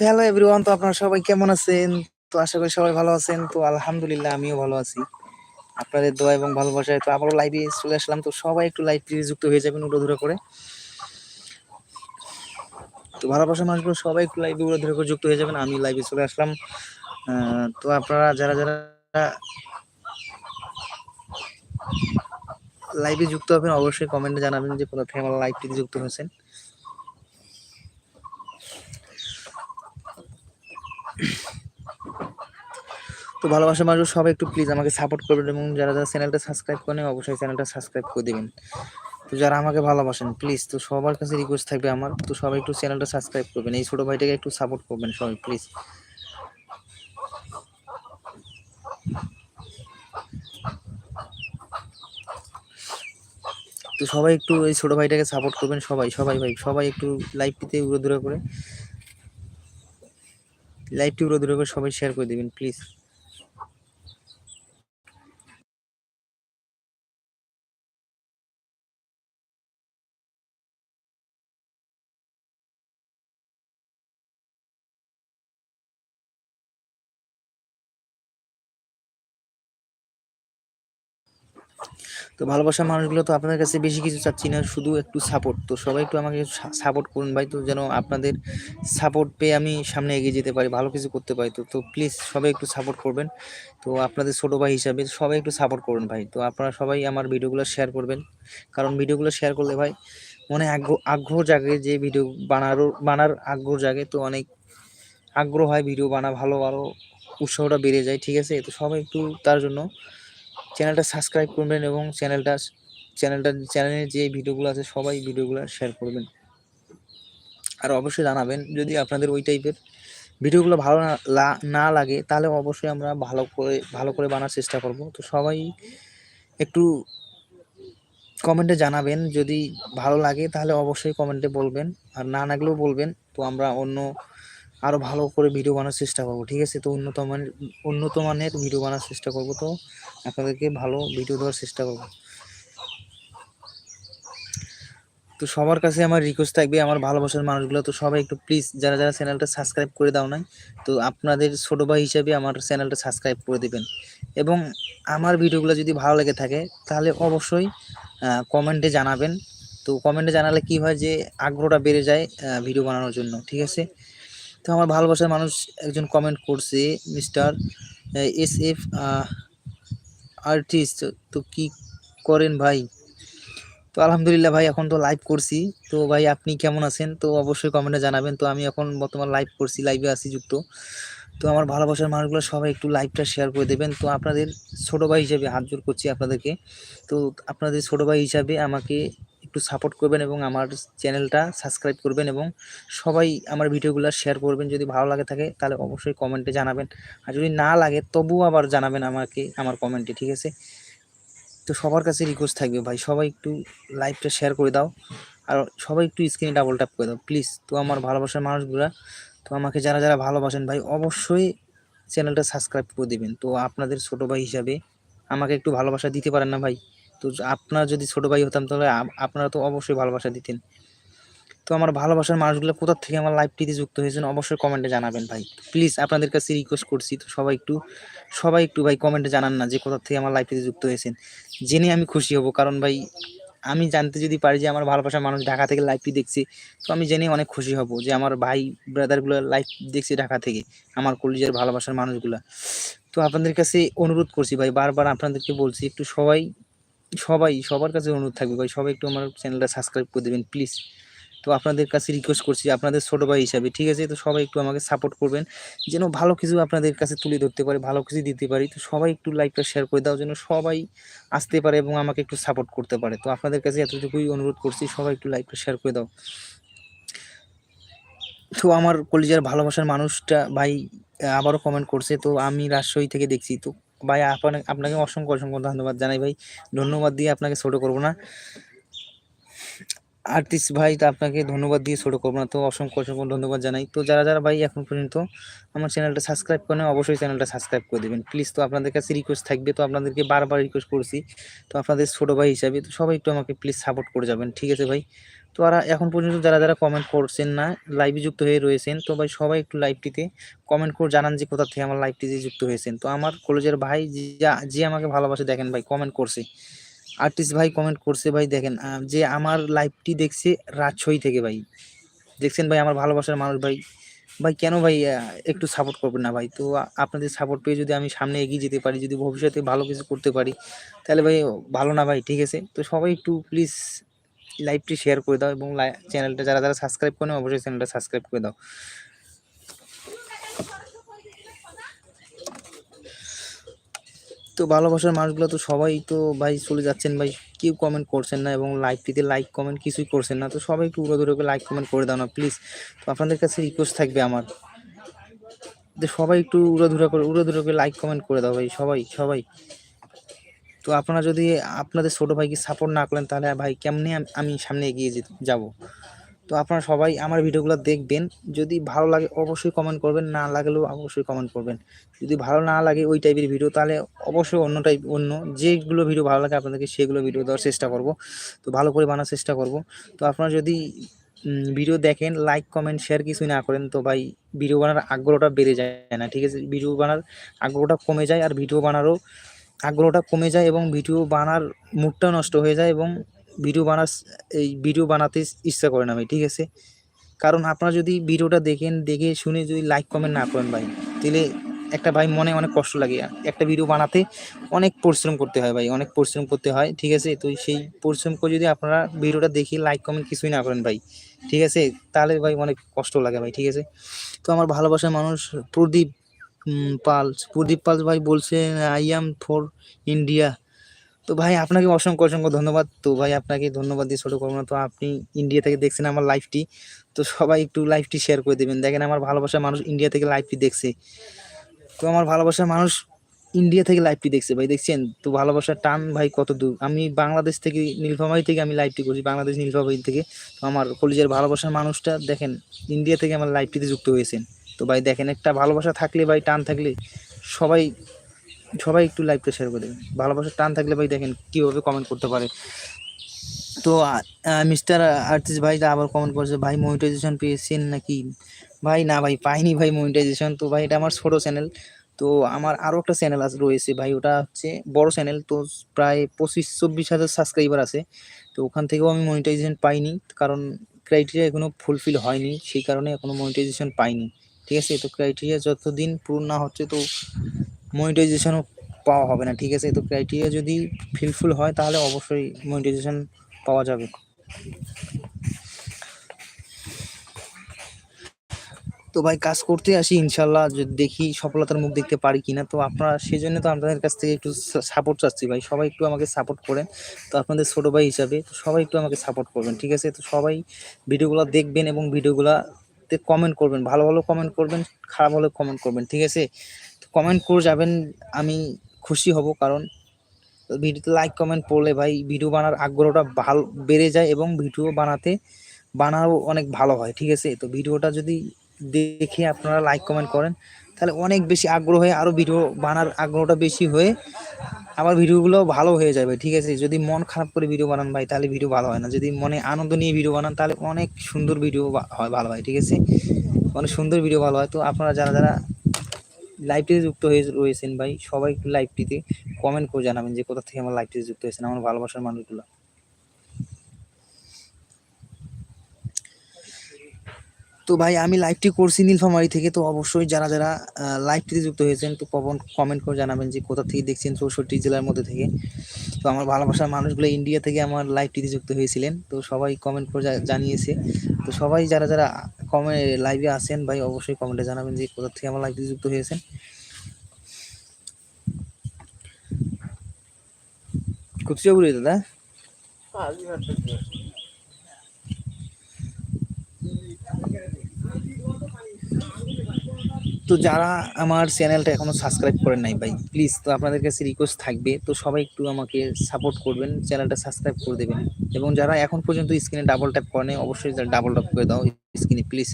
Hello everyone, তো আপনারা সবাই কেমন আছেন? তো আশা করি সবাই ভালো আছেন। তো আলহামদুলিল্লাহ, আমিও ভালো আছি। আপনাদের দোয়া এবং ভালোবাসায় তো আবারও লাইভে চলে আসলাম। তো সবাই একটু লাইভ যুক্ত হয়ে যাবেন উড়ো ধরে করে। তো ভালোবাসার মানুষগুলো সবাই একটু লাইভে ধরে করে যুক্ত হয়ে যাবেন। আমি লাইভে চলে আসলাম। তো আপনারা যারা যারা লাইভে যুক্ত হবেন, অবশ্যই কমেন্টে জানাবেন যে থেকে আমার লাইভটি যুক্ত হয়েছেন। তো ভালোবাসা মানুষ সবাই একটু প্লিজ আমাকে সাপোর্ট করবেন এবং যারা যারা চ্যানেলটা সাবস্ক্রাইব করেন, অবশ্যই চ্যানেলটা সাবস্ক্রাইব করে দেবেন। তো যারা আমাকে ভালোবাসেন প্লিজ তো সবার কাছে রিকোয়েস্ট থাকবে আমার, তো সবাই একটু চ্যানেলটা সাবস্ক্রাইব করবেন। এই ছোটো ভাইটাকে একটু সাপোর্ট করবেন সবাই প্লিজ তো সবাই একটু এই ছোটো ভাইটাকে সাপোর্ট করবেন সবাই সবাই ভাই, সবাই একটু লাইভটিতে উড়ো দূরে করে। লাইভটি পুরো দূরে সবাই শেয়ার করে দেবেন প্লিজ তো ভালোবাসার মানুষগুলো তো আপনাদের কাছে বেশি কিছু চাচ্ছি না, শুধু একটু সাপোর্ট তো সবাই একটু আমাকে সাপোর্ট করুন ভাই, তো যেন আপনাদের সাপোর্ট পেয়ে আমি সামনে এগিয়ে যেতে পারি, ভালো কিছু করতে পারি। তো তো প্লিজ সবাই একটু সাপোর্ট করবেন। তো আপনাদের ছোটো ভাই হিসাবে সবাই একটু সাপোর্ট করুন ভাই। তো আপনারা সবাই আমার ভিডিওগুলো শেয়ার করবেন। কারণ ভিডিওগুলো শেয়ার করলে ভাই মনে আগ্রহ আগ্রহ জাগে যে ভিডিও বানারও, বানার আগ্রহ জাগে। তো অনেক আগ্রহ হয় ভিডিও বানা, ভালো ভালো উৎসাহটা বেড়ে যায়, ঠিক আছে? তো সবাই একটু তার জন্য চ্যানেলটা সাবস্ক্রাইব করবেন এবং চ্যানেলটা চ্যানেলটা, চ্যানেলের যে ভিডিওগুলো আছে, সবাই ভিডিওগুলো শেয়ার করবেন। আর অবশ্যই জানাবেন, যদি আপনাদের ওই টাইপের ভিডিওগুলো ভালো না লাগে, তাহলে অবশ্যই আমরা ভালো করে ভালো করে বানার চেষ্টা করব। তো সবাই একটু কমেন্টে জানাবেন, যদি ভালো লাগে, তাহলে অবশ্যই কমেন্টে বলবেন। আর না লাগলেও বলবেন, তো আমরা অন্য আরও ভালো করে ভিডিও বানার চেষ্টা করব, ঠিক আছে? তো উন্নত মানের উন্নত মানের ভিডিও বানার চেষ্টা করব। তো আপনাদেরকে ভালো ভিডিও দেওয়ার চেষ্টা করব। তো সবার কাছে আমার রিকোয়েস্ট থাকবে, আমার ভালোবাসার মানুষগুলো, তো সবাই একটু প্লিজ যারা যারা চ্যানেলটা সাবস্ক্রাইব করে দাও নাই, তো আপনাদের ছোটো ভাই হিসাবে আমার চ্যানেলটা সাবস্ক্রাইব করে দেবেন। এবং আমার ভিডিওগুলো যদি ভালো লেগে থাকে, তাহলে অবশ্যই কমেন্টে জানাবেন। তো কমেন্টে জানালে কি হয় যে, আগ্রহটা বেড়ে যায় ভিডিও বানানোর জন্য, ঠিক আছে? তো আমার ভালোবাসার মানুষ একজন কমেন্ট করছে মিস্টার এস এফ আর্টিস্ট তো কি করেন ভাই? তো আলহামদুলিল্লাহ ভাই, এখন তো লাইভ করছি। তো ভাই, আপনি কেমন আছেন? তো অবশ্যই কমেন্টে জানাবেন। তো আমি এখন বর্তমান লাইভ করছি লাইভে আছি যুক্ত। তো আমার ভালোবাসার মানুষগুলো সবাই একটু লাইভটা শেয়ার করে দেবেন। তো আপনাদের ছোটো ভাই হিসাবে হাত জোর করছি আপনাদেরকে। তো আপনাদের ছোটো ভাই হিসাবে আমাকে একটু সাপোর্ট করবেন এবং আমার চ্যানেলটা সাবস্ক্রাইব করবেন এবং সবাই আমার ভিডিওগুলো শেয়ার করবেন। যদি ভালো লাগে থাকে, তাহলে অবশ্যই কমেন্টে জানাবেন। আর যদি না লাগে, তবুও আবার জানাবেন আমাকে, আমার কমেন্টে ঠিক আছে? তো সবার কাছে রিকোয়েস্ট থাকবে ভাই, সবাই একটু লাইভটা শেয়ার করে দাও। আর সবাই একটু স্ক্রিনে ডাবল ট্যাপ করে দাও প্লিজ তো আমার ভালোবাসার মানুষগুলা, তো আমাকে যারা যারা ভালোবাসেন ভাই, অবশ্যই চ্যানেলটা সাবস্ক্রাইব করে দেবেন। তো আপনাদের ছোটো ভাই হিসাবে আমাকে একটু ভালোবাসা দিতে পারেন না ভাই? তো আপনার যদি ছোট ভাই হতাম তাহলে আপনারা তো অবশ্যই ভালোবাসা দিতেন। তো আমার ভালোবাসার মানুষগুলো কোথার থেকে আমার লাইভটিতে যুক্ত হয়েছেন অবশ্যই কমেন্টে জানাবেন ভাই। প্লিজ আপনাদের কাছে রিকোয়েস্ট করছি, তো সবাই একটু সবাই একটু ভাই কমেন্টে জানান না যে কোথার থেকে আমার লাইভটিতে যুক্ত হয়েছেন। জেনে আমি খুশি হব, কারণ ভাই আমি জানতে যদি পারি যে আমার ভালোবাসার মানুষ ঢাকা থেকে লাইভটি দেখছি, তো আমি জেনে অনেক খুশি হব যে আমার ভাই ব্রাদারগুলো লাইভ দেখছি ঢাকা থেকে, আমার কলেজের ভালোবাসার মানুষগুলো। তো আপনাদের কাছে অনুরোধ করছি ভাই, বারবার আপনাদেরকে বলছি, একটু সবাই সবাই, সবার কাছে অনুরোধ থাকবে ভাই, সবাই একটু আমার চ্যানেলটা সাবস্ক্রাইব করে দেবেন প্লিজ তো আপনাদের কাছে রিকোয়েস্ট করছি, আপনাদের ছোটো ভাই হিসাবে, ঠিক আছে? তো সবাই একটু আমাকে সাপোর্ট করবেন, যেন ভালো কিছু আপনাদের কাছে তুলে ধরতে পারি, ভালো কিছু দিতে পারি। তো সবাই একটু লাইভটা শেয়ার করে দাও, যেন সবাই আসতে পারে এবং আমাকে একটু সাপোর্ট করতে পারে। তো আপনাদের কাছে এতটুকুই অনুরোধ করছি, সবাই একটু লাইভটা শেয়ার করে দাও। তো আমার কলেজের ভালোবাসার মানুষটা ভাই আবারও কমেন্ট করছে, তো আমি রাজশাহী থেকে দেখছি, তো ভাই আপনাকে অসংখ্য অসংখ্য ধন্যবাদ জানাই ভাই। ধন্যবাদ দিয়ে আপনাকে ছোট করব না। আর্টিস্ট ভাই, তো আপনাকে ধন্যবাদ দিয়ে ছোট করব না। তো অসংখ্য অসংখ্য ধন্যবাদ জানাই। তো যারা যারা ভাই এখন পর্যন্ত আমার চ্যানেলটা সাবস্ক্রাইব করেন, অবশ্যই চ্যানেলটা সাবস্ক্রাইব করে দেবেন। প্লিজ তো আপনাদের কাছে রিকোয়েস্ট থাকবে, তো আপনাদেরকে বারবার রিকোয়েস্ট করছি। তো আপনাদের ছোটো ভাই হিসাবে, তো সবাই একটু আমাকে প্লিজ সাপোর্ট করে যাবেন। ঠিক আছে ভাই? তো আর এখন পর্যন্ত যারা যারা কমেন্ট করছেন না লাইভে যুক্ত হয়ে রয়েছেন, তো ভাই সবাই একটু লাইভটিতে কমেন্ট করে জানান যে কোথা থেকে আমার লাইভটিতে যুক্ত হয়েছেন। তো আমার কলেজের ভাই যে- যে আমাকে ভালোবাসে, দেখেন ভাই কমেন্ট করছে। আর্টিস্ট ভাই কমেন্ট করছে ভাই, দেখেন যে আমার লাইভটি দেখছে রাজশাহী থেকে ভাই। দেখছেন ভাই আমার ভালোবাসার মানুষ ভাই। ভাই কেন ভাই একটু সাপোর্ট করবেন না ভাই? তো আপনাদের সাপোর্ট পেয়ে যদি আমি সামনে এগিয়ে যেতে পারি, যদি ভবিষ্যতে ভালো কিছু করতে পারি, তাহলে ভাই ভালো না ভাই, ঠিক আছে? তো সবাই একটু প্লিজ লাইভটি শেয়ার করে দাও এবং চ্যানেলটা যারা যারা সাবস্ক্রাইব করে অবশ্যই চ্যানেলটা সাবস্ক্রাইব করে দাও। তো ভালোবাসার মানুষগুলো তো সবাই তো ভাই চলে যাচ্ছেন ভাই, কেউ কমেন্ট করছেন না এবং লাইভটিতে লাইক কমেন্ট কিছুই করছেন না। তো সবাই একটু উড়ো করে লাইক কমেন্ট করে দাও না প্লিজ তো আপনাদের কাছে রিকোয়েস্ট থাকবে আমার। যে সবাই একটু উড়োধুরা করে উড়োধুরা করে লাইক কমেন্ট করে দাও ভাই, সবাই সবাই। তো আপনারা যদি আপনাদের ছোটো ভাইকে সাপোর্ট না করেন, তাহলে ভাই কেমনে আম- সামনে এগিয়ে যাব? তো আপনারা সবাই আমার ভিডিওগুলো দেখবেন। যদি ভালো লাগে অবশ্যই কমেন্ট করবেন, না লাগলেও অবশ্যই কমেন্ট করবেন। যদি ভালো না লাগে ওই টাইপের ভিডিও তাহলে অবশ্যই অন্য টাইপ অন্য যেগুলো ভিডিও ভালো লাগে আপনাদেরকে সেগুলো ভিডিও দেওয়ার চেষ্টা করব। তো ভালো করে বানার চেষ্টা করব। তো আপনারা যদি ভিডিও দেখেন লাইক কমেন্ট শেয়ার কিছুই না করেন, তো ভাই ভিডিও বানার আগ্রহটা বেড়ে যায় না, ঠিক আছে? ভিডিও বানার আগ্রহটা কমে যায়, আর ভিডিও বানারও আগ্রহটা কমে যায় এবং ভিডিও বানার মুডটা নষ্ট হয়ে যায় এবং ভিডিও বানার এই ভিডিও বানাতে ইচ্ছা করে না ভাই, ঠিক আছে? কারণ আপনারা যদি ভিডিওটা দেখেন, দেখে শুনে যদি লাইক কমেন্ট না করেন ভাই, তাহলে একটা ভাই মনে অনেক কষ্ট লাগে। একটা ভিডিও বানাতে অনেক পরিশ্রম করতে হয় ভাই, অনেক পরিশ্রম করতে হয়, ঠিক আছে? তো সেই পরিশ্রম করে যদি আপনারা ভিডিওটা দেখে লাইক কমেন্ট কিছুই না করেন ভাই, ঠিক আছে? তাহলে ভাই অনেক কষ্ট লাগে ভাই, ঠিক আছে? তো আমার ভালোবাসার মানুষ প্রদীপ পাল প্রদীপ পাল ভাই বলছে আই এম ফর ইন্ডিয়া তো ভাই, আপনাকে অসংখ্য অসংখ্য ধন্যবাদ। তো ভাই, আপনাকে ধন্যবাদ দিয়ে ছোটো করব না। তো আপনি ইন্ডিয়া থেকে দেখছেন আমার লাইভটি তো সবাই একটু লাইভটি শেয়ার করে দেবেন। দেখেন, আমার ভালোবাসার মানুষ ইন্ডিয়া থেকে লাইভটি দেখছে। তো আমার ভালোবাসার মানুষ ইন্ডিয়া থেকে লাইভটি দেখছে ভাই, দেখছেন? তো ভালোবাসার টান ভাই কত দূর। আমি বাংলাদেশ থেকে, নীলফামারি থেকে আমি লাইভটি করছি, বাংলাদেশ নীলফামারি থেকে। তো আমার কলেজের ভালোবাসার মানুষটা, দেখেন ইন্ডিয়া থেকে আমার লাইভটিতে যুক্ত হয়েছেন। তো ভাই দেখেন, একটা ভালোবাসা থাকলে ভাই টান থাকলে সবাই সবাই একটু লাইভটা শেয়ার করে দেবেন। ভালোবাসার টান থাকলে ভাই দেখেন কীভাবে কমেন্ট করতে পারে। তো মিস্টার আর্টিস্ট ভাই আবার কমেন্ট করছে, ভাই মনিটাইজেশন পেয়েছেন নাকি? ভাই না ভাই, পাইনি ভাই মনিটাইজেশন তো ভাই এটা আমার ছোটো চ্যানেল তো আমার আরও একটা চ্যানেল আছে রয়েছে ভাই, ওটা হচ্ছে বড় চ্যানেল তো প্রায় পঁচিশ, চব্বিশ হাজার সাবস্ক্রাইবার আছে। তো ওখান থেকেও আমি মনিটাইজেশন পাইনি। কারণ ক্রাইটেরিয়া এখনও ফুলফিল হয়নি। সেই কারণে এখনও মনিটাইজেশন পাইনি। ঠিক আছে? তো ক্রাইটেরিয়া যতদিন পূরণ না হচ্ছে তো মনিটাইজেশনও পাওয়া হবে না, ঠিক আছে? তো ক্রাইটেরিয়া যদি ফিলফুল হয় তাহলে অবশ্যই মনিটাইজেশন পাওয়া যাবে। তো ভাই, কাজ করতে আসি ইনশাল্লাহ যদি দেখি সফলতার মুখ দেখতে পারি কিনা। তো আপনারা সেই জন্য তো আপনাদের কাছ থেকে একটু সাপোর্ট চাচ্ছি ভাই। সবাই একটু আমাকে সাপোর্ট করেন। তো আপনাদের ছোটো ভাই হিসাবে, তো সবাই একটু আমাকে সাপোর্ট করবেন, ঠিক আছে? তো সবাই ভিডিওগুলো দেখবেন এবং ভিডিওগুলোতে কমেন্ট করবেন, ভালো ভালো কমেন্ট করবেন, খারাপ হলে কমেন্ট করবেন, ঠিক আছে? কমেন্ট করে যাবেন, আমি খুশি হব কারণ ভিডিওতে লাইক কমেন্ট পড়লে ভাই ভিডিও বানার আগ্রহটা ভালো, বেড়ে যায় এবং ভিডিও বানাতে, বানাও অনেক ভালো হয়, ঠিক আছে? তো ভিডিওটা যদি দেখে আপনারা লাইক কমেন্ট করেন তাহলে অনেক বেশি আগ্রহ হয়ে আরও ভিডিও বানার আগ্রহটা বেশি হয়ে আবার ভিডিওগুলো ভালো হয়ে যাবে, ঠিক আছে? যদি মন খারাপ করে ভিডিও বানান ভাই, তাহলে ভিডিও ভালো হয় না। যদি মনে আনন্দ নিয়ে ভিডিও বানান, তাহলে অনেক সুন্দর ভিডিও হয় ভালো হয়, ঠিক আছে? অনেক সুন্দর ভিডিও ভালো হয়। তো আপনারা যারা যারা লাইভটিতে যুক্ত হয়ে রয়েছেন ভাই, সবাই একটু লাইভটিতে কমেন্ট করে জানাবেন যে কোথা থেকে আমার লাইভটিতে যুক্ত হয়েছেন, আমার ভালোবাসার মানুষগুলো। তো ভাই, আমি লাইভটি করছি নীলফামারি থেকে, তো অবশ্যই যারা যারা লাইভটিতে যুক্ত হয়েছেন, তো কমেন্ট করে জানাবেন যে কোথা থেকে দেখছেন চৌষট্টি জেলার মধ্যে থেকে। তো আমার ভালোবাসার মানুষগুলো ইন্ডিয়া থেকে আমার লাইভটিতে যুক্ত হয়েছিলেন, তো সবাই কমেন্ট করে জানিয়েছে। তো সবাই যারা যারা কমে লাইভে আসেন ভাই, অবশ্যই কমেন্টে জানাবেন যে কোথা থেকে আমার লাইভটিতে যুক্ত হয়েছেন। কুচিয়াগুড়ি দাদা? তো যারা আমার চ্যানেলটা এখনও সাবস্ক্রাইব করেন নাই ভাই প্লিজ তো আপনাদের কাছে রিকোয়েস্ট থাকবে, তো সবাই একটু আমাকে সাপোর্ট করবেন, চ্যানেলটা সাবস্ক্রাইব করে দেবেন। এবং যারা এখন পর্যন্ত স্ক্রিনে ডাবল ট্যাপ করেন অবশ্যই ডাবল ট্যাপ করে দাও স্ক্রিনে প্লিজ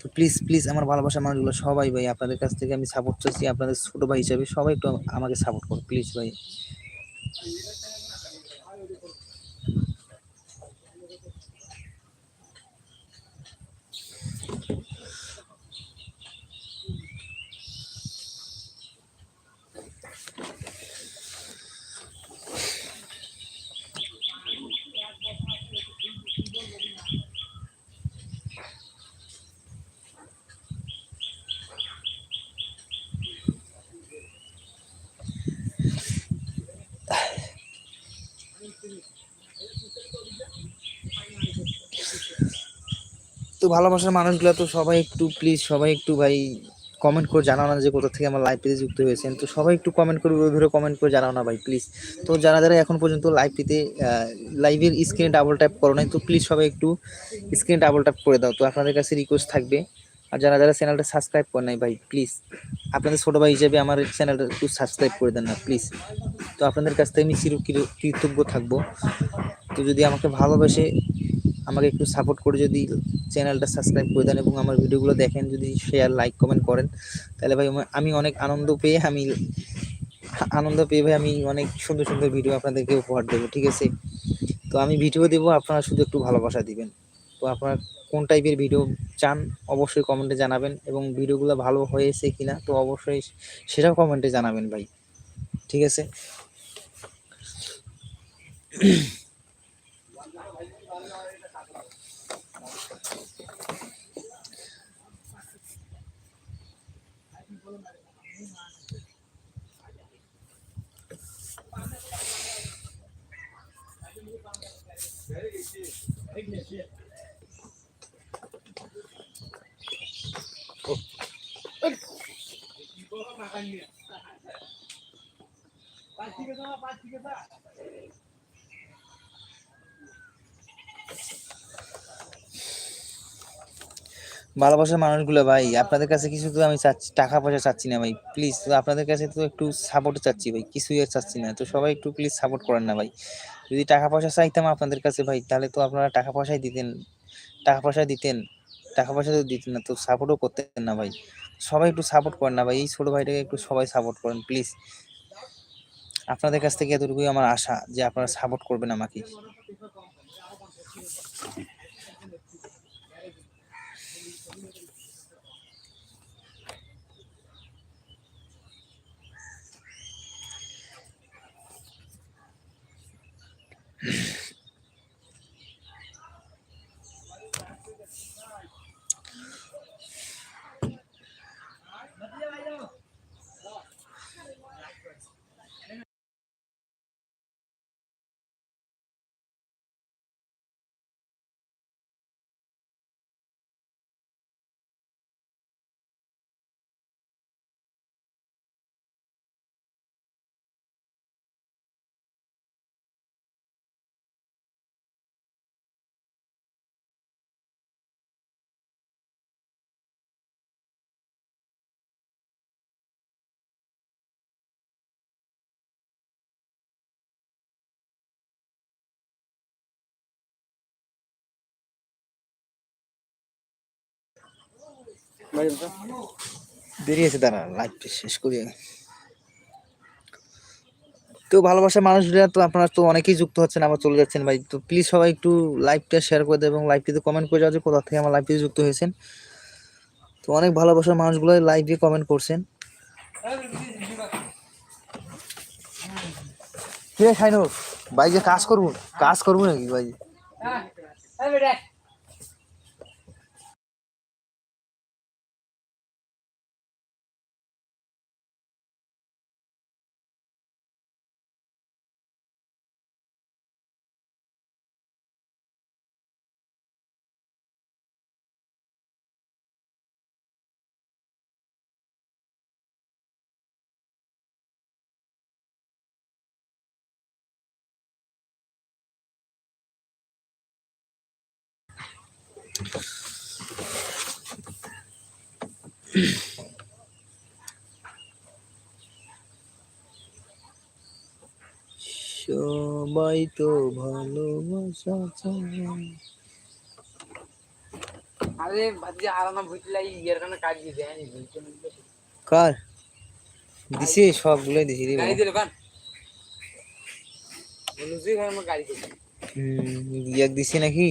তো প্লিজ প্লিজ আমার ভালোবাসা মানুষগুলো সবাই ভাই, আপনাদের কাছ থেকে আমি সাপোর্ট চাচ্ছি আপনাদের ছোটো ভাই হিসাবে সবাই একটু আমাকে সাপোর্ট করো প্লিজ ভাই। ভালোবাসার মানুষগুলো তো সবাই একটু প্লিজ সবাই একটু ভাই কমেন্ট করে জানাও না যে কোথা থেকে আমার লাইভটিতে যুক্ত হয়েছেন। তো সবাই একটু কমেন্ট করে ধরে কমেন্ট করে জানাও না ভাই প্লিজ তো যারা যারা এখন পর্যন্ত লাইভটিতে লাইভের স্ক্রিনে ডাবল ট্যাপ করো নাই, তো প্লিজ সবাই একটু স্ক্রিনে ডাবল ট্যাপ করে দাও। তো আপনাদের কাছে রিকোয়েস্ট থাকবে। আর যারা যারা চ্যানেলটা সাবস্ক্রাইব করে নাই ভাই প্লিজ আপনাদের ছোটো ভাই হিসেবে আমার চ্যানেলটা একটু সাবস্ক্রাইব করে দেন না প্লিজ তো আপনাদের কাছ থেকে আমি চির কৃতজ্ঞ থাকব। তো যদি আমাকে ভালোবেসে আমাকে একটু সাপোর্ট করে যদি চ্যানেলটা সাবস্ক্রাইব করে দেন এবং আমার ভিডিওগুলো দেখেন, যদি শেয়ার লাইক কমেন্ট করেন, তাহলে ভাই আমি অনেক আনন্দ পেয়ে আমি আনন্দ পেয়ে ভাই আমি অনেক সুন্দর সুন্দর ভিডিও আপনাদেরকে উপহার দেবো, ঠিক আছে? তো আমি ভিডিও দেবো, আপনারা শুধু একটু ভালোবাসা দিবেন। তো আপনারা কোন টাইপের ভিডিও চান, অবশ্যই কমেন্টে জানাবেন এবং ভিডিওগুলো ভালো হয়েছে কিনা, তো অবশ্যই সেটাও কমেন্টে জানাবেন ভাই, ঠিক আছে? ভালোবাসার মানুষগুলো ভাই, আপনাদের কাছে কিছু তো আমি চাচ্ছি, টাকা পয়সা চাচ্ছি না ভাই প্লিজ আপনাদের কাছে তো একটু সাপোর্ট চাচ্ছি ভাই, কিছুই আর চাচ্ছি না, তো সবাই একটু প্লিজ সাপোর্ট করেন না ভাই। যদি টাকা পয়সা চাইতাম আপনাদের কাছে ভাই, তাহলে তো আপনারা টাকা পয়সাই দিতেন। টাকা পয়সা দিতেন। টাকা পয়সা তো দিতেন না, তো সাপোর্টও করতেন না ভাই। সবাই একটু সাপোর্ট করেন না ভাই, এই ছোটো ভাইটাকে একটু সবাই সাপোর্ট করেন প্লিজ আপনাদের কাছ থেকে এতটুকুই আমার আশা, যে আপনারা সাপোর্ট করবেন আমাকে। দেরি আছে তারা লাইভটা শেষ করি। তো ভালোবাসার মানুষরা তো আপনারা তো অনেকেই যুক্ত হচ্ছেন আবার চলে যাচ্ছেন ভাই। তো প্লিজ সবাই একটু লাইভটা শেয়ার করে দেয় এবং লাইভটিতে কমেন্ট করে যাওয়া যে কোথা থেকে আমার লাইভটিতে যুক্ত হয়েছেন। তো অনেক ভালোবাসার মানুষগুলো লাইভে কমেন্ট করছেন। কে খাইনো ভাই যে কাজ করব কাজ করব নাকি ভাই? সবাই তো ভালোবাসা আরে ভাজি আরানা ভুইলাই ইয়ার কানে কাজ দিয়ে দেয়নি কার? দিছি সবগুলোই দিছি রে গাড়ি দিলে কান। লুজি খান গাড়ি দিছি হুম ইয়াক দিছি নাকি?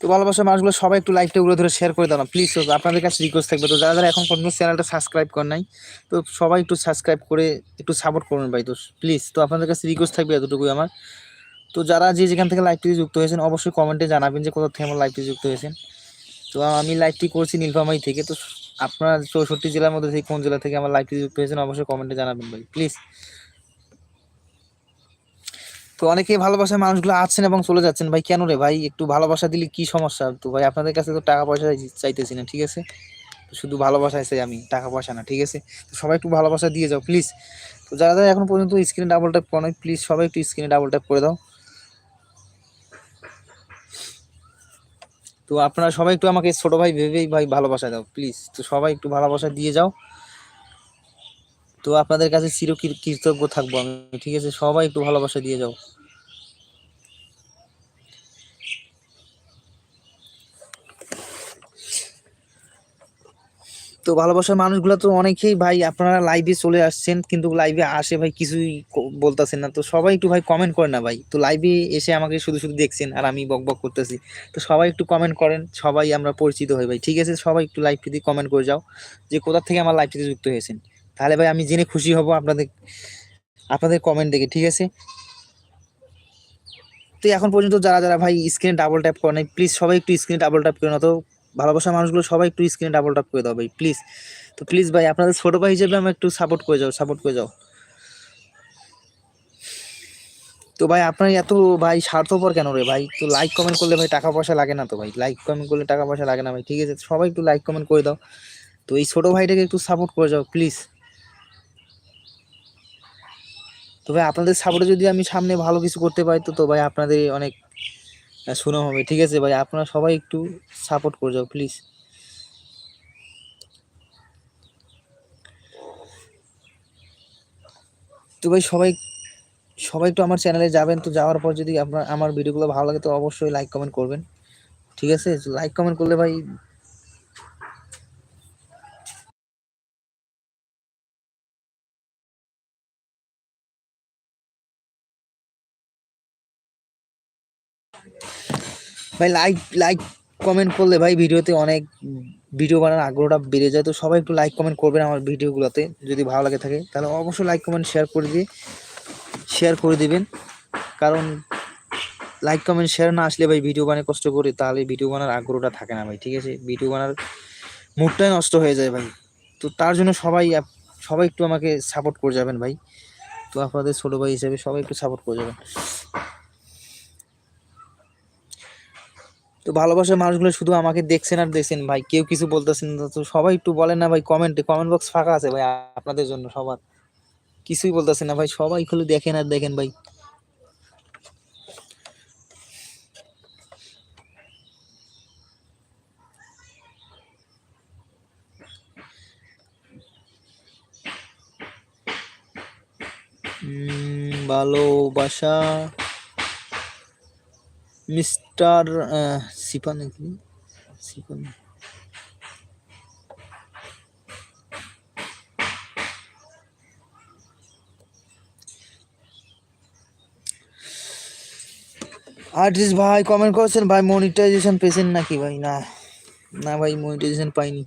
তো ভালোবাসার মানুষগুলো সবাই একটু লাইকটা উড়ে ধরে শেয়ার করে দাও না। প্লিজ আপনাদের কাছে রিকোয়েস্ট থাকবে। তো যারা যারা এখন পর্যন্ত চ্যানেলটা সাবস্ক্রাইব করেন নাই, তো সবাই একটু সাবস্ক্রাইব করে একটু সাপোর্ট করুন ভাই। তো প্লিজ তো আপনাদের কাছে রিকোয়েস্ট থাকবে এতটুকুই আমার। তো যারা যে যেখান থেকে লাইভটি যুক্ত হয়েছেন, অবশ্যই কমেন্টে জানাবেন যে কোথা থেকে আমার লাইভটি যুক্ত হয়েছেন। তো আমি লাইভটি করছি নীলফামারি থেকে। তো আপনার চৌষট্টি জেলার মধ্যে থেকে কোন জেলা থেকে আমার লাইভটি যুক্ত হয়েছেন, অবশ্যই কমেন্টে জানাবেন ভাই। প্লিজ তো অনেকেই ভালোবাসার মানুষগুলো আছেন এবং চলে যাচ্ছেন। ভাই, কেন রে ভাই? একটু ভালোবাসা দিলে কি সমস্যা? তো ভাই, আপনাদের কাছে তো টাকা পয়সা চাইতেছি না, ঠিক আছে? শুধু ভালোবাসায় চাই আমি, টাকা পয়সা না, ঠিক আছে? তো সবাই একটু ভালোবাসা দিয়ে যাও প্লিজ তো যারা যারা এখন পর্যন্ত স্ক্রিনে ডাবল ট্যাপ করো প্লিজ সবাই একটু স্ক্রিনে ডাবল ট্যাপ করে দাও। তো আপনারা সবাই একটু আমাকে ছোটো ভাই ভেবেই ভাই ভালোবাসা দাও প্লিজ তো সবাই একটু ভালোবাসা দিয়ে যাও। তো আপনাদের কাছে চির কৃতজ্ঞ থাকব আমি, ঠিক আছে? সবাই একটু ভালোবাসা দিয়ে যাও। তো ভালোবাসার মানুষগুলো তো অনেকেই, ভাই, আপনারা লাইভে চলে আসছেন, কিন্তু লাইভে আসে ভাই কিছুই বলতেছেন না। তো সবাই একটু ভাই কমেন্ট করেন না ভাই। তো লাইভে এসে আমাকে শুধু শুধু দেখছেন আর আমি বক বক করতেছি। তো সবাই একটু কমেন্ট করেন, সবাই আমরা পরিচিত হই ভাই, ঠিক আছে? সবাই একটু লাইভটিতে কমেন্ট করে যাও যে কোথা থেকে আমার লাইভটিতে যুক্ত হয়েছেন। তাহলে ভাই আমি জেনে খুশি হব আপনাদের আপনাদের কমেন্ট দেখে, ঠিক আছে? তো এখন পর্যন্ত যারা যারা ভাই স্ক্রিনে ডাবল ট্যাপ করে নাই প্লিজ সবাই একটু স্ক্রিনে ডাবল ট্যাপ করে না তো ভালোবাসা মানুষগুলো সবাই একটু স্ক্রিনে ডাবল ট্যাপ করে দাও ভাই প্লিজ তো প্লিজ ভাই, আপনাদের ছোট ভাই হিসেবে আমি একটু সাপোর্ট করে যাও সাপোর্ট করে যাও। তো ভাই, আপনার এত ভাই স্বার্থপর কেন রে ভাই? তো লাইক কমেন্ট করলে ভাই টাকা পয়সা লাগে না তো ভাই লাইক কমেন্ট করলে টাকা পয়সা লাগে না ভাই, ঠিক আছে? সবাই একটু লাইক কমেন্ট করে দাও। তো এই ছোটো ভাইটাকে একটু সাপোর্ট করে যাও প্লিজ তো ভাই আপনাদের সাপোর্টে যদি আমি সামনে ভালো কিছু করতে পারি, তো তো ভাই আপনাদের অনেক সুনাম হবে। ঠিক আছে ভাই, আপনারা সবাই একটু সাপোর্ট করে যাও প্লিজ তো ভাই সবাই সবাই একটু আমার চ্যানেলে যাবেন, তো যাওয়ার পর যদি আপনার, আমার ভিডিওগুলো ভালো লাগে, তো অবশ্যই লাইক কমেন্ট করবেন। ঠিক আছে? লাইক কমেন্ট করলে ভাই ভাই লাইক লাইক কমেন্ট করলে ভাই ভিডিওতে অনেক ভিডিও বানানোর আগ্রহটা বেড়ে যায়। তো সবাই একটু লাইক কমেন্ট করবেন আমার ভিডিওগুলোতে, যদি ভালো লাগে থাকে। তাহলে অবশ্যই লাইক কমেন্ট শেয়ার করে দিয়ে শেয়ার করে দিবেন। কারণ লাইক কমেন্ট শেয়ার না আসলে ভাই ভিডিও বানিয়ে কষ্ট করে, তাহলে ভিডিও বানার আগ্রহটা থাকে না ভাই, ঠিক আছে? ভিডিও বানার মুডটাই নষ্ট হয়ে যায় ভাই। তো তার জন্য সবাই সবাই একটু আমাকে সাপোর্ট করে যাবেন ভাই। তো আপনাদের ছোটো ভাই হিসেবে সবাই একটু সাপোর্ট করে যাবেন। তো ভালোবাসার মানুষগুলো শুধু আমাকে দেখছেন আর দেখছেন ভাই। কেউ কিছু বলতেছেন তো সবাই একটু বলেন না ভাই কমেন্টে কমেন্ট বক্স ফাঁকা আছে ভাই আপনাদের জন্য সবার। কিছুই বলতেছেন না ভাই, সবাই খালি দেখেন আর দেখেন ভাই। ভালোবাসা মিস্টার সিপা নাকি? সিপান আর্টিস্ট ভাই কমেন্ট করেছেন, ভাই মনিটাইজেশন পেয়েছেন নাকি? ভাই, না না ভাই মনিটাইজেশন পাইনি।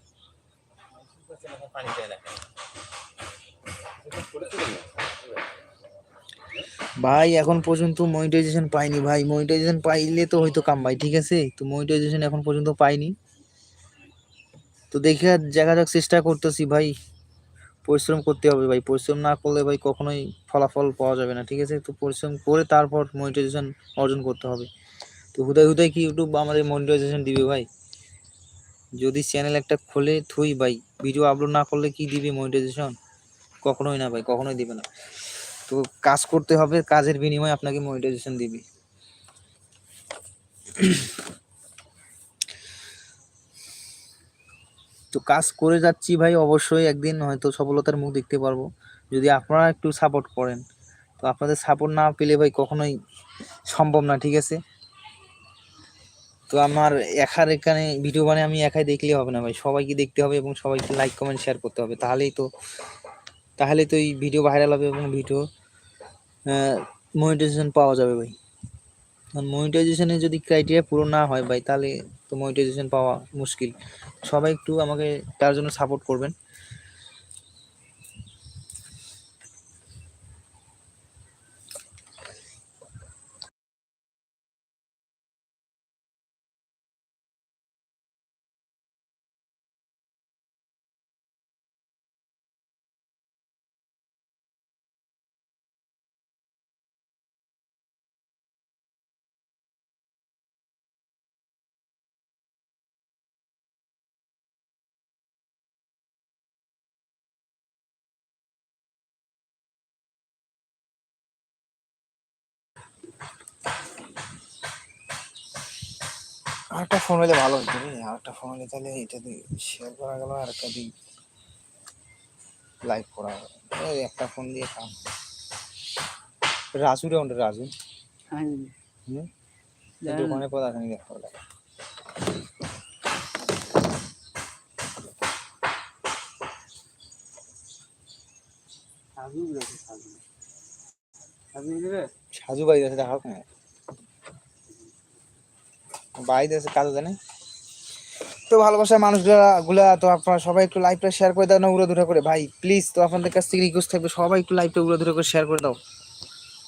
ভাই, এখন পর্যন্ত মনিটাইজেশন পাইনি ভাই। মনিটাইজেশন পাইলে তো হয়তো কাম ভাই, ঠিক আছে? তো মনিটাইজেশন এখন পর্যন্ত পাইনি। তো দেখে দেখা যাক, চেষ্টা করতেছি ভাই। পরিশ্রম করতে হবে ভাই। পরিশ্রম না করলে ভাই কখনোই ফলাফল পাওয়া যাবে না, ঠিক আছে? তো পরিশ্রম করে তারপর মনিটাইজেশন অর্জন করতে হবে। তো হুদায় হুদায় কি ইউটিউব আমাদের মনিটাইজেশন দিবে ভাই? যদি চ্যানেল একটা খোলে থুই ভাই ভিডিও আপলোড না করলে কি দিবে মনিটাইজেশন কখনোই না ভাই, কখনোই দিবে না। তো কাজ করতে হবে, কাজের বিনিময়ে আপনাকে মনিটাইজেশন দিবে। তো কাজ করে যাচ্ছি ভাই, অবশ্যই একদিন হয়তো সফলতার মুখ দেখতে পারব। যদি আপনারা একটু সাপোর্ট করেন, তো আপনাদের সাপোর্ট না পেলে ভাই কখনোই সম্ভব না, ঠিক আছে? তো আমার একার এখানে ভিডিও বানিয়ে আমি একাই দেখলে হবে না ভাই। সবাইকে দেখতে হবে এবং সবাইকে লাইক কমেন্ট শেয়ার করতে হবে। তাহলেই তো, তাহলে তো এই ভিডিও ভাইরাল হবে এবং ভিডিও মনিটাইজেশন পাওয়া যাবে ভাই। কারণ মনিটাইজেশনে যদি ক্রাইটেরিয়া পুরো না হয় ভাই, তাহলে তো মনিটাইজেশন পাওয়া মুশকিল। সবাই একটু আমাকে, তার জন্য সাপোর্ট করবেন। আরেকটা ফোন হলে ভালো হতো রে। আরেকটা ফোন হলে তাহলে এটা দিয়ে শেয়ার করা গেল আর একটা দিয়ে লাইভ করা গেল। একটা ফোন দিয়ে কাম। রাজু রে ওটা রাজু। হুম? দোকানে পদ আছে দেখা হলো সাজু ভাই আছে দেখা হোক না ভাই আছে কাজ জানে তো ভালোবাসার মানুষগুলা গুলা তো আপনারা সবাই একটু লাইভটা শেয়ার করে দাও, না উড়ো ধরে করে। ভাই প্লিজ তো আপনাদের কাছ থেকে রিকোয়েস্ট থাকবে, সবাই একটু লাইভটা উড়ো ধরে করে শেয়ার করে দাও।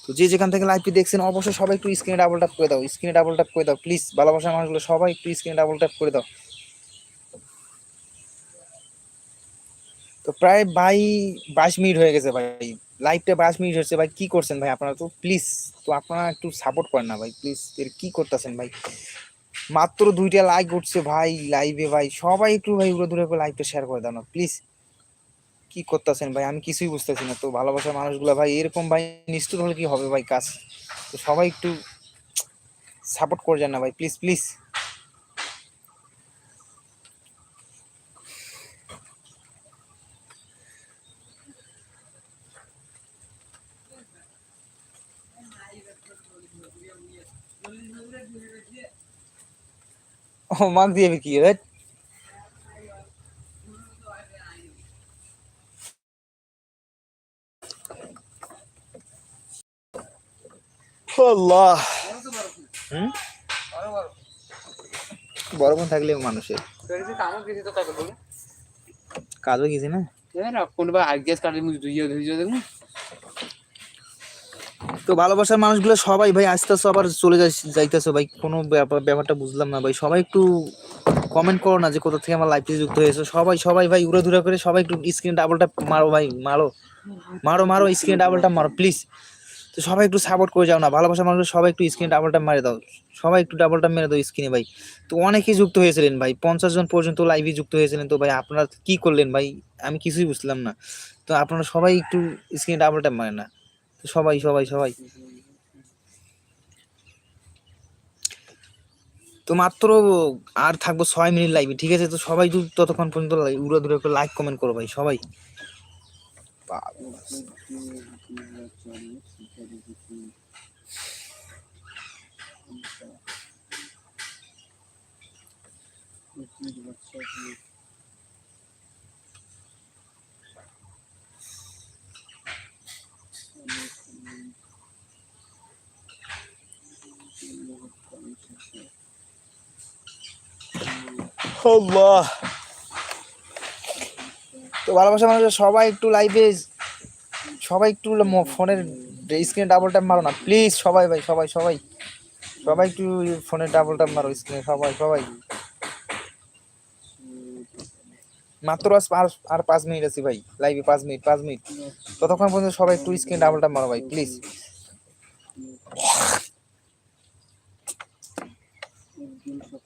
তো যে যেখান থেকে লাইভটি দেখছেন, অবশ্যই সবাই একটু স্ক্রিনে ডাবল ট্যাপ করে দাও স্ক্রিনে ডাবল ট্যাপ করে দাও প্লিজ ভালোবাসার মানুষগুলো সবাই একটু স্ক্রিনে ডাবল ট্যাপ করে দাও। তো প্রায় বাই বাইশ মিনিট হয়ে গেছে ভাই। লাইভটা বাইশ মিনিট হচ্ছে, ভাই, কি করছেন ভাই আপনারা তো? প্লিজ তো আপনারা একটু সাপোর্ট করেন না ভাই প্লিজ এর কি করতেছেন ভাই? মাত্র দুইটা লাইক উঠছে ভাই লাইভে ভাই, সবাই একটু ভাই উড়ো দূরে করে লাইভটা শেয়ার করে দাও প্লিজ কি করতেছেন ভাই? আমি কিছুই বুঝতেছি না, তো ভালোবাসার মানুষগুলো ভাই, এরকম ভাই নিশ্চিত হলে কি হবে ভাই কাজ? তো সবাই একটু সাপোর্ট করে যান না ভাই প্লিজ প্লিজ ও মাগ দিয়ে কি রে আল্লাহ হুম বড় বোন থাকলে মানুষের। কাজও কিছু না? কোনোবা আইগেস কাটি ধুইয়ে দেখুন তো ভালোবাসার মানুষগুলো সবাই, ভাই, আস্তে আস্তে আবার চলে যাই, যাইতেছে, ভাই। কোনো ব্যাপার, ব্যাপারটা বুঝলাম না, ভাই। সবাই একটু কমেন্ট করো না যে কোথা থেকে আমার লাইফে যুক্ত হয়েছে। সবাই সবাই, ভাই, উড়ে ধুরা করে সবাই একটু স্ক্রিন ডাবলটা মারো, ভাই, মারো। মারো মারো স্ক্রিন ডাবলটা মারো প্লিজ তো সবাই একটু সাপোর্ট করে যাও না। ভালোবাসার মানুষ সবাই একটু স্ক্রিন ডাবলটা মারে দাও। সবাই একটু ডাবলটা মেরে দাও স্ক্রিনে ভাই। তো অনেকেই যুক্ত হয়েছিলেন, ভাই। পঞ্চাশ জন পর্যন্ত লাইভে যুক্ত হয়েছিলেন তো, ভাই, আপনারা কি করলেন, ভাই? আমি কিছুই বুঝলাম না। তো আপনারা সবাই একটু স্ক্রিনে ডাবলটা মারে না। সবাই সবাই সবাই। তো মাত্র আর থাকব ছয় মিনিট লাইভে ঠিক আছে? তো সবাই ততক্ষণ পর্যন্ত উড়ে দূরে করে লাইক কমেন্ট করো ভাই, সবাই। আল্লাহ। তো ভালোবাসা মানুষ সবাই একটু লাইভে সবাই একটু ফোনের স্ক্রিনে ডাবল ট্যাপ মারো না। প্লিজ সবাই ভাই, সবাই সবাই। সবাই একটু ফোনের ডাবল ট্যাপ মারো স্ক্রিনে সবাই সবাই। মাত্র আর- আর পাঁচ মিনিট আছে ভাই। লাইভে পাঁচ মিনিট পাঁচ মিনিট ততক্ষণ পর্যন্ত সবাই একটু স্ক্রিন ডাবল ট্যাপ মারো ভাই প্লিজ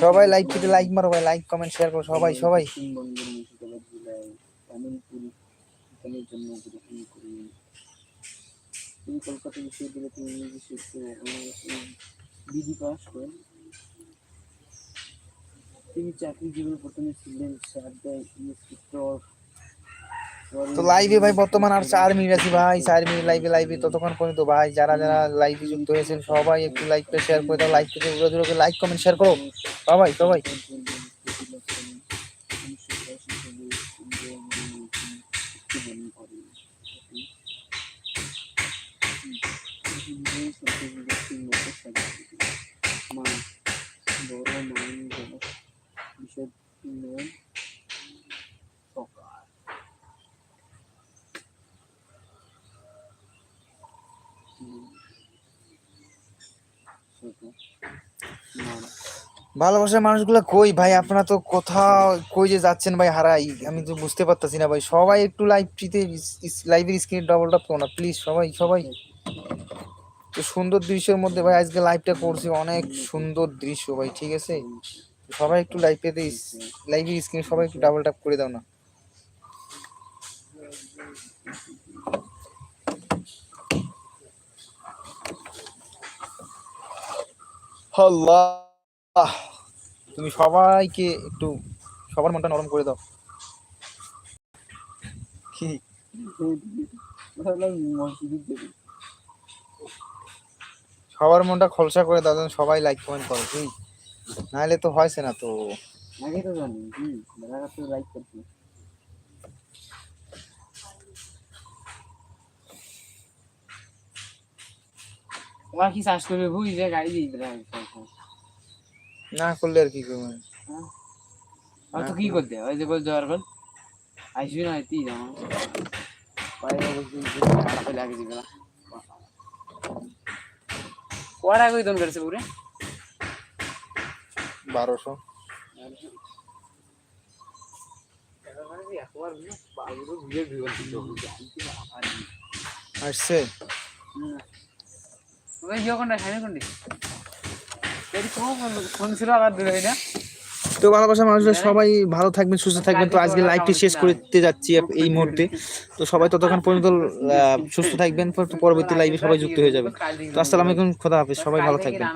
সবাই লাইক কেটে লাইক মারো ভাই লাইক কমেন্ট শেয়ার করো সবাই সবাই। তিনি কলকাতা বিশ্ববিদ্যালয় তিনি ইংরেজি বিধি পাস করেন তিনি চাকরি জীবনে প্রথমে ছিলেন সারদায় ইন্সপেক্টর তো লাইভে ভাই বর্তমান আর চার মিনিট আছি ভাই, চার মিনিট লাইভে লাইভে ততক্ষণ পর্যন্ত ভাই, যারা যারা লাইভে যুক্ত হয়েছেন সবাই একটু লাইকটা শেয়ার করে দাও লাইক থেকে লাইক কমেন্ট শেয়ার করো। সবাই সবাই ভালোবাসার মানুষগুলো কই? ভাই, আপনারা তো কোথাও, কই যে যাচ্ছেন ভাই, হারাই। আমি তো বুঝতে পারতাছি না ভাই। সবাই একটু লাইভটিতে লাইভের স্ক্রিন ডবল টপ করো না প্লিজ সবাই সবাই। তো সুন্দর দৃশ্যের মধ্যে ভাই, আজকে লাইভটা করছি। অনেক সুন্দর দৃশ্য ভাই, ঠিক আছে? সবাই একটু লাইভেতে লাইভের স্ক্রিন সবাই একটু ডাবল ট্যাপ করে দাও না। আল্লাহ। তুমি সবাইকে একটু সবার মনটা নরম করে দাও। কি? সবার মনটা খলসা করে দাও সবাই লাইক কমেন্ট করে কি? নাহলে তো হয়েছে না তো। আগে তো জানি তো লাইক করছি। ওরা কি চাষ করবে বুঝি যে গাড়ি দিয়ে না করলে আর কি করব? আর তো কি করতে? ওই যে বল। যাওয়ার পর আসবি না তুই জানো লাগে দিবে না। কড়া কই দন করেছে পুরে বারোশো। আসছে। ওই ইয়ে কোনটা? তো ভালোবাসা মানুষরা সবাই ভালো থাকবেন, সুস্থ থাকবেন। তো আজকে লাইভটি শেষ করতে যাচ্ছি এই মুহূর্তে। তো সবাই ততক্ষণ পর্যন্ত সুস্থ থাকবেন পরবর্তী লাইভে সবাই যুক্ত হয়ে যাবেন। তো আসসালামু আলাইকুম, খোদা হাফিজ, সবাই ভালো থাকবেন।